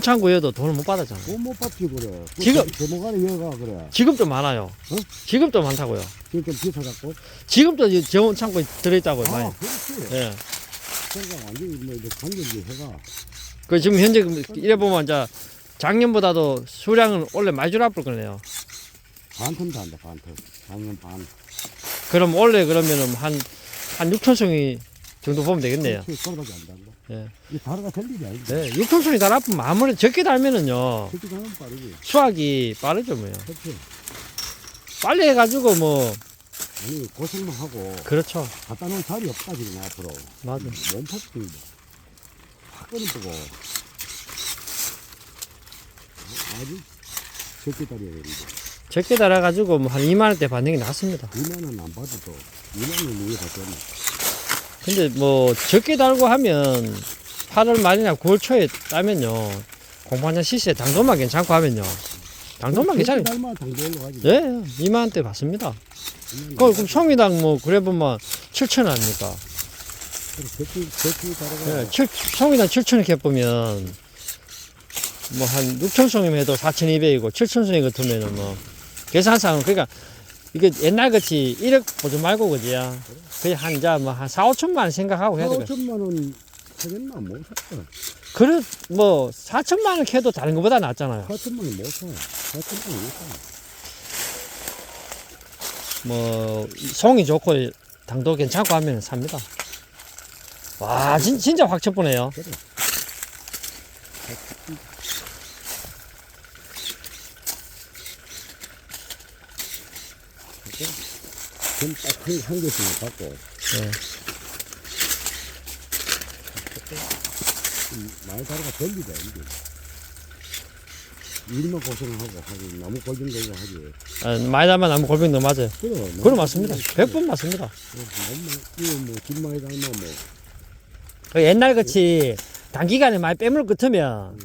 본창구에도 돈을 못 받았잖아. 돈못 받지 그래. 지금- 제목안에 이어가 그래. 지금도 많아요. 어? 지금도 많다고요. 지금 좀 비싸갖고. 지금도 이 재원 창고에 들어있다고요. 아, 많이. 그렇지. 예. 그러니까 완전히 뭐 이제 관계지 해가. 그 지금 현재 이래 보면 이제 작년보다도 수량은 원래 많이 줄어볼 거네요. 반턴도 한다 반턴. 작년 반. 그럼 원래 그러면은 한, 한 6천 송이 정도 보면 되겠네요. 안 단다. 예. 이 다르가 될 일이 아닌데. 네, 6천 송이 달아보면 아무리 적게 달면은요. 빠르지. 수확이 빠르죠, 뭐요. 그렇지. 빨리 해가지고 뭐, 아니 고생만 하고 그렇죠. 갖다 놓은 자리 없다 지금 앞으로. 맞아. 몸파도 확 끊어보고. 아주 적게 다려야 되는데. 적게 달아가지고 뭐 한 2만원대 받는 게 낫습니다. 2만 원 안 받아도 2만 원 위에 받잖아. 근데 뭐 적게 달고 하면 8월 말이나 9월 초에 따면요. 공판장 시세에 당도만 괜찮고 하면요. 당도만 괜찮아요. 달만 당도. 예 2만원대 받습니다. 그, 그럼 송이당 뭐 그래 보면 7천 원 아닙니까? 적기 적기 다르가. 예, 7, 송이당 7천 원 해보면 뭐 한 6천 송이면 해도 4,200이고 7천 송이 같으면은 뭐 계산상은 그러니까 이게 옛날 같이 1억 보지 말고 그지야 그냥 한, 이제 뭐한 4, 5천만 원 생각하고 해야 되겠 5천만 원 하겠나 못 샀다. 그래 뭐 4천만 원 캐도 다른 것보다 낫잖아요. 4천만 원못 사. 4천만 원못 사. 뭐 송이 좋고 당도 괜찮고 하면 삽니다. 와 진, 진짜 확 쳤보네요. 그래. 좀 딱한 개씩만 갖고. 네. 좀 많이 다르가 별리다 이게. 일만 고생하고 하고 나무 골든 거고 하지. 아, 많이 담아 나무 골뱅이 맞아요. 그래. 그건 맞습니다. 100번 맞습니다. 이거 뭐 김만이 닮아 뭐. 그 옛날 같이 단기간에 많이 빼물 끝으면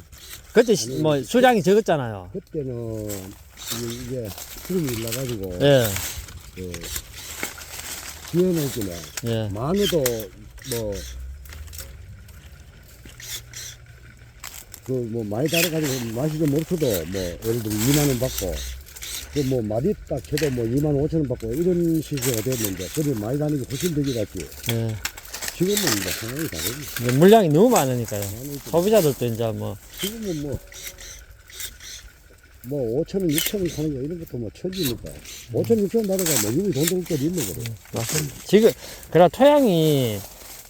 그때 시- 뭐 수량이 적었잖아요. 그때는 이게, 이게 기름이 일나가지고 예, 그 기회는 있네. 예, 마늘도 뭐, 그 뭐 많이 달아가지고 맛이 좀 없어도 뭐 예를 들어 2만 원 받고 그뭐 마디 딱 해도 뭐 2만 5천 원 받고 이런 시세가 됐는데 그래 많이 다니는 게 훨씬 되게 같지 예. 지금은 뭐 상황이 다르지 물량이 너무 많으니까요. 소비자들도 이제 뭐 지금은 뭐, 뭐 5천 원, 6천 원 사는 거 이런 것도 뭐 천지니까 5천, 6천 원 받아가 뭐 이미 돈 들을 거 있는 거래 맞습니다. 지금 그래 토양이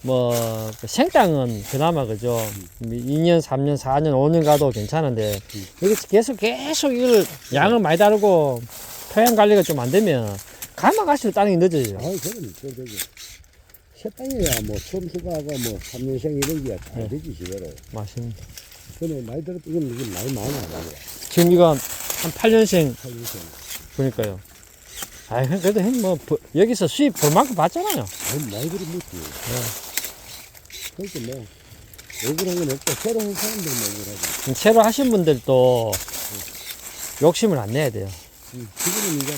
뭐그 생땅은 그나마 그죠. 2년, 3년, 4년, 5년 가도 괜찮은데 음. 이게 계속 계속 이걸 양을 많이 다르고 토양 관리가 좀 안 되면 가만 갈수록 게 늦어져요. 아이 그건 또 되게 새 땅이야 뭐 처음 휴가하고 뭐 3년생 이런 게다 네. 되지 시대로 맞습니다. 그는 많이 들었 이건 이건 많이 많아 많이 지금 이거 한 8년생 8년생 보니까요. 아 그래도 형 뭐 여기서 수입 볼 만큼 받잖아요. 많이 많이 들어 묻지 네. 그러니까 뭐 억울한 건 없고 새로운 사람들만 억울하지 지금 새로 하신 분들도 욕심을 안 내야 돼요. 음, 지금은 이제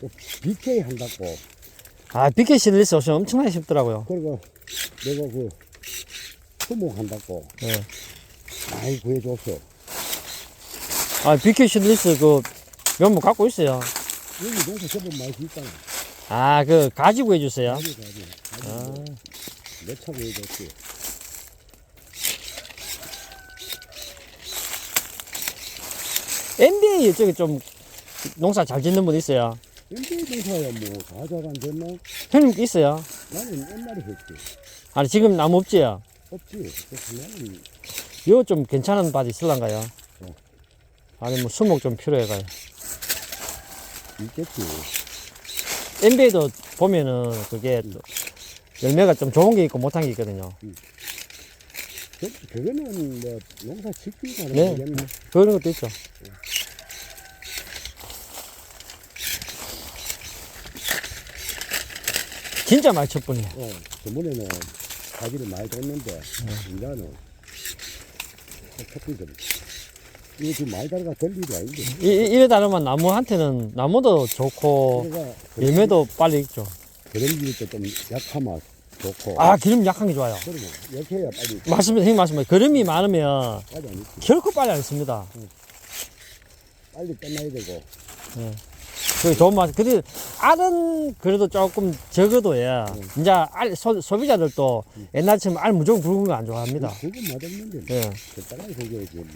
뭐또 BK 한다고 아 비케 실리스 오시면 엄청나게 쉽더라고요. 그리고 내가 그 수목 한다고 예. 많이 구해줬어 아 비케 실리스 그 면목 갖고 있어요. 여기 농사 저번 많이 짓잖아 아 그 가지고 해주세요. 가지 가지 가지 아. 몇차 구해줬지 NBA 이쪽에 좀 농사 잘 짓는 분 있어요. MB 농사야 뭐다 잘안 됐나 형님 있어요. 나는 옛날에 했지 아니 지금 나무 없지요. 없지 그래서 나는 이거 좀 괜찮은 밭 있을란가요? 어. 아니 뭐 수목 좀 필요해가요. 있겠지 NBA도 보면은 그게 또 열매가 좀 좋은 게 있고 못한 게 있거든요. 그, 그거는 뭐 농사 짓기가 네. 그런 것도 있죠. 진짜 많이 쳤뿐이에요. 어, 저번에는 가지를 많이 줬는데 이제는 쳤거든 이거 지금 많이 달아가 될 일이 아닌데 이, 이- 이래 다르면 나무한테는 나무도 좋고 그래가 열매도 빨리 익죠. 그런 일이 좀 약하면 좋고. 아, 기름 약한 게 좋아요. 그러면 이렇게 해야 빨리, 맞습니다. 형님 말씀입니다. 기름이 많으면 빨리 안 익지. 결코 빨리 안 씁니다. 빨리 끝나야 되고. 그게 좋은 맛. 근데 알은 그래도 조금 적어도 예. 이제 알 소, 소비자들도 옛날처럼 알 무조건 굵은 거 안 좋아합니다. 그건 맛없는데. 뭐. 예. 적당하게 속여야지. 뭐.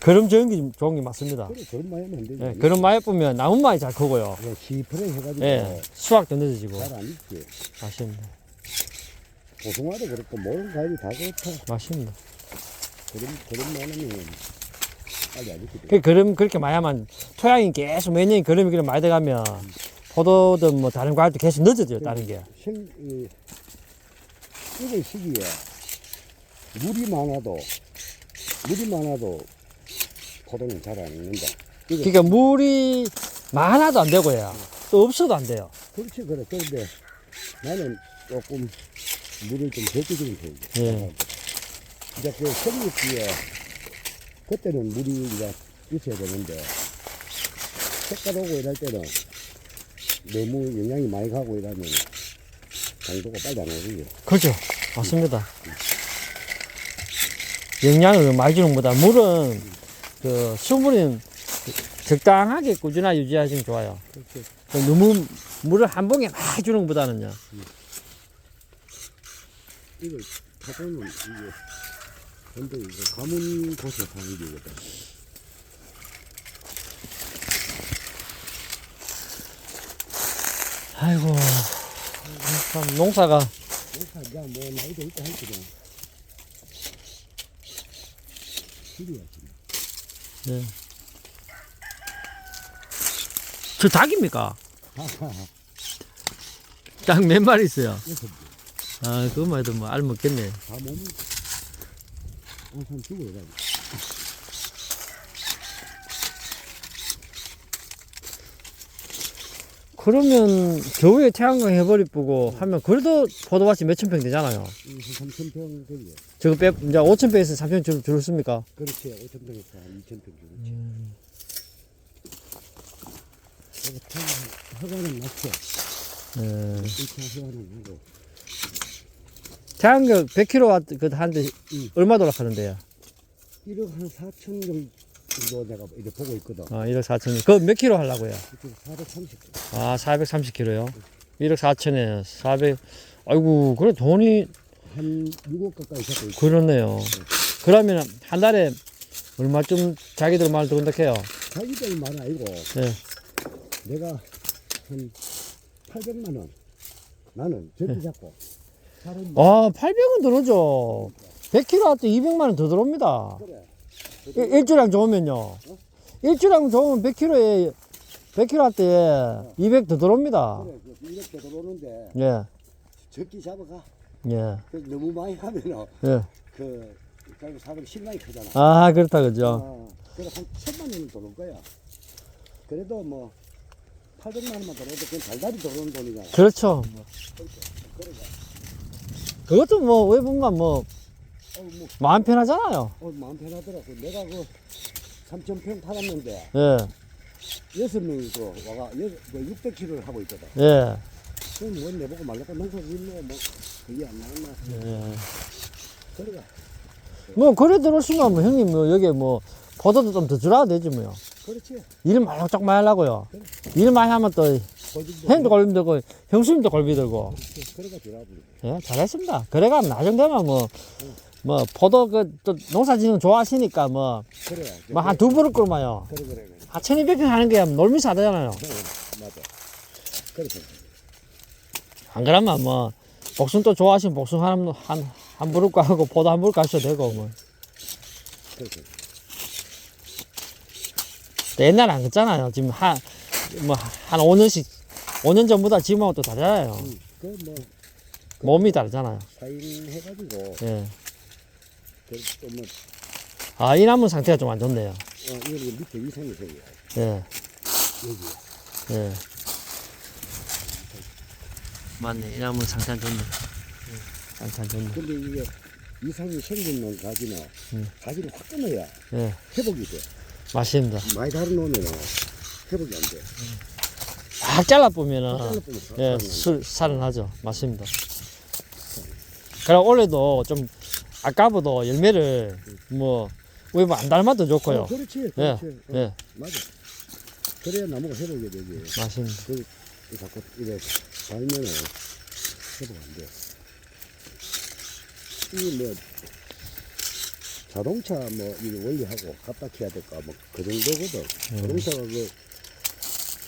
그럼 적은 게 좋은 게 맞습니다. 그래, 그런 많이 하면 안 되지. 예. 그런 맛에 보면 나무 맛이 잘 크고요. 그냥 시퍼레 해가지고 예. 수확도 늦어지고 잘 안 익지. 맛있습니다. 고등어도 그렇고 모든 과일이 다 그렇다. 맛있습니다. 그런 그런 많으면 빨리 안 익지. 그 그럼 그렇게 하면 토양이 계속 몇 년이 그름이 그럼 많이 들어가면 포도든 뭐 다른 과일도 계속 늦어져요. 다른 게. 생, 이, 이런 시기에 물이 많아도 물이 많아도 포도는 잘 안 익는다. 그러니까 물이 많아도 안 되고요. 또 없어도 안 돼요. 그렇지 그래. 그런데 나는 조금 물을 좀 적게 주는 편이야. 예. 이제 그 생육기에 그때는 물이 이제 있어야 되는데 색깔 오고 이럴 때는 너무 영양이 많이 가고 이러면 당도가 빨리 안 오르죠. 그렇죠. 맞습니다. 영양을 많이 주는 것보다 물은 그 수분은 적당하게 꾸준하게 유지하시면 좋아요. 그 너무 물을 한 봉에 많이 주는 것보다는요. 이거 타보면 이게 근데 이거 가문 곳에 사는 게거든. 아이고 참 농사가 농사 이제 뭐 나이도 있고 할 거죠. 길이야지. 네. 저 닭입니까? 닭 몇 마리 있어요? 그래서 아 그것만 해도 뭐 알 먹겠네. 다 몸이 항상 죽어야 돼. 그러면 겨우에 태양광 해버리고 하면 그래도 포도밭이 몇천 평 되잖아요. 한 3천 평 되죠. 저거 빼 이제 5천 평에서 3천 줄 줄습니까? 그렇지. 5천 평에서 한 2천 평. 그래서 평 허가는. 예. 1차 허가는 하고. 태양광 100kW 그 음. 얼마 돌아가는데요? 1억 한 4천 정도 내가 이제 보고 있거든. 아 1억 4천. 그거 몇 킬로 하려고요? 그쪽 430. 아 430kg요. 1억 4천에 400. 아이고 그래 돈이 한 6억 가까이 잡고 있어. 그렇네요. 그러면 한 달에 얼마쯤 자기들 말 들은다 해요? 자기들 말 아니고 네. 내가 한 800만 원. 나는 절대 잡고. 다른 아 800원 들어오죠. 100kg 할때 200만 원 더 들어옵니다. 그래. 일- 일주량 좋으면요. 일주량 좋으면 100kg에 100kg 할때200더 들어옵니다. 그래. 그 이렇게 들어오는데 예. 적기 잡아가. 예. 그 너무 많이 하면은 예. 그 결국 사람 실망이 크잖아. 아, 그렇다 그죠. 어, 그래 한 천만 원은 들어올 거야. 그래도 뭐 800만 원만 들어도 그냥 달달이 들어오는 돈이잖아. 그렇죠. 그것도 뭐왜 보면 뭐 어, 뭐, 마음 편하잖아요. 어, 마음 편하더라고. 내가 그 3,000평 팔았는데 예. 여섯 명이 그 와가 여, 그 600kg를 하고 있거든. 예. 그럼 뭐 내보고 말라고 농사 짓네 뭐 그게 안 나왔나. 예. 그래가 뭐 그래 들어오시면 뭐 형님 뭐 여기 뭐 포도도 좀 더 주라 되지 뭐요. 그렇지. 일 많이 쫙 많이 하려고요. 일 많이 하면 또 형도 골비 들고 형수님도 골비 들고 그렇지. 그래가 지라지. 예, 잘했습니다. 그래가 나중 되면 뭐, 뭐, 포도 그, 또 농사 짓는 거 좋아하시니까 뭐, 그래. 뭐 한 두 그릇 끓마요. 그래 그래 그래. 한 1200평 하는 게 놀면서 하잖아요. 어, 맞아. 그래서 안 그러면 뭐, 복숭 또 좋아하시면 복숭 한, 한, 한 그릇 가고 포도 한 그릇 가셔도 되고 뭐. 그래서 또 옛날에 안 그랬잖아요. 지금 한, 뭐, 한 5년씩, 5년 전보다 지금하고 또 다르잖아요. 그뭐 몸이 다르잖아요. 사인 해가지고 예. 그또뭐 아, 이 나무 상태가 좀 안 좋네요. 어, 이거 밑에 이상이 생겨. 예. 여기. 예. 맞네. 이 나무 상태 안 좋네. 상태 안 좋네. 근데 이게 이상이 생기는 가지는 음. 가지를 확 끊어야 예. 회복이 돼. 맛있습니다. 많이 다뤄놓으면 회복이 안 돼. 싹 잘라보면은 잘라보면 예, 살아나요. 술 살아나죠. 맞습니다. 그럼 올해도 좀 아까보다 열매를 뭐 우리 뭐안 닮아도 좋고요. 어, 그렇지, 예, 그렇지. 어, 예, 맞아. 그래야 나무가 회복이 되지. 맞습니다. 그, 자꾸 이래 달면은 회복 안 돼. 이뭐 자동차 뭐 이거 원리하고 갖다 키야 될까 뭐 그 정도거든. 음. 자동차가 그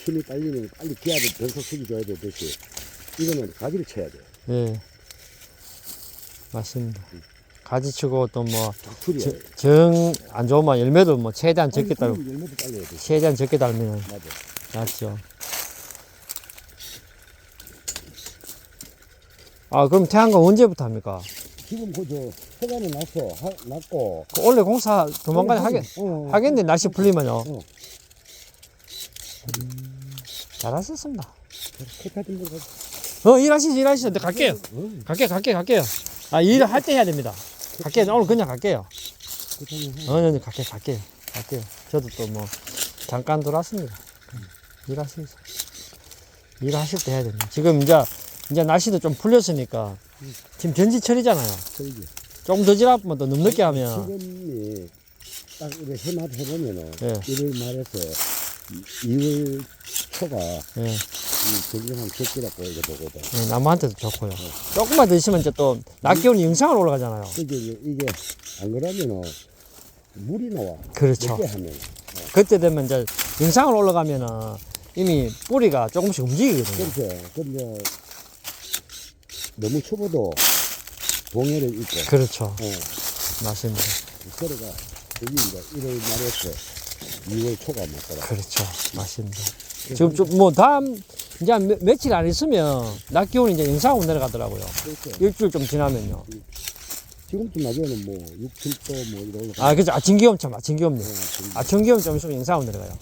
힘이 딸리면 빨리 기아를 변속시켜 줘야 되듯이 이거는 가지를 쳐야 돼. 예, 맞습니다. 가지 치고 또뭐 작출이야. 정 안 좋으면 열매도 뭐 최대한 적게 달고 열매도 딸려야 돼. 최대한 적게 달면 맞아. 낫죠. 아 그럼 태양광 언제부터 합니까? 지금 그저 허가는 났어. 하, 났고. 그 원래 공사 조만간에 하겠 어, 하겠네 날씨 풀리면요. 어. 잘하셨습니다. 어 일하시죠 일하시죠. 네, 갈게요. 어, 갈게요 갈게요 갈게요. 아 일을 할 때 해야 됩니다. 갈게요 오늘 그냥 갈게요. 어, 네, 네, 갈게요 갈게요 갈게요. 저도 또 뭐 잠깐 들어왔습니다. 일하시죠. 일하실 때 해야 됩니다. 지금 이제 이제 날씨도 좀 풀렸으니까 지금 전지철이잖아요. 저기. 조금 더 지나면 또 너무 늦게 하면 지금이 딱 이렇게 해놔 해보면은 예. 1월 말에서 2월 초가 예, 이 정정한 적기라고 이거 보거든. 예, 나무한테도 좋고요. 조금만 더 있으면 이제 또 낮 기온이 영상으로 올라가잖아요. 이제 이게 안 그러면은 물이 나와. 그렇죠. 늦게 하면. 그때 되면 이제 영상으로 올라가면은 이미 뿌리가 조금씩 움직이거든요. 그렇죠. 근데 너무 추워도 동해를 입고. 그렇죠. 어. 맞습니다. 그래가 여기 이제 1월 말에서 2월 초가 맞더라. 그렇죠. 맞습니다. 지금 좀 뭐 다음 이제 한 며, 며칠 안 있으면 낮 기온이 이제 영상으로 내려가더라고요. 그렇죠. 일주일 좀 지나면요. 지금쯤 나중에는 뭐 6, 7도 뭐 이런 거. 아, 그죠. 아침 기온 참 아침 기온요. 아침 기온 좀 있으면 영상으로 내려가요.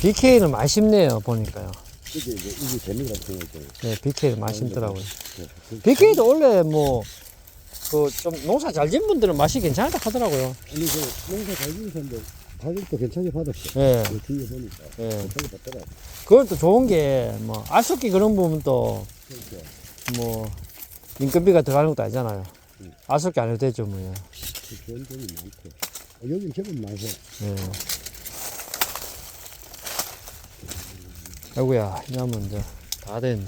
BK는 맛있네요, 보니까요. 이게 이제 이게 재미가 생겼잖아. 네, BK는 맛있더라고요. 그- BK도 원래 뭐, 그 좀 농사 잘 지은 분들은 맛이 괜찮다 하더라고요. 아니 그 농사 잘 지은 사람들 가격도 괜찮게 받았어. 예, 그 뒤에 보니까 예. 괜찮게 받더라. 그건 또 좋은 게, 뭐, 알속기 그런 부분 또, 그러니까 뭐, 인건비가 들어가는 것도 아니잖아요. 음. 알속기 안 해도 되죠, 뭐. 그 좋은 점이 많고. 어, 여긴 제법 많아서 예. 아이고야, 이 나무 이제 다 됐네.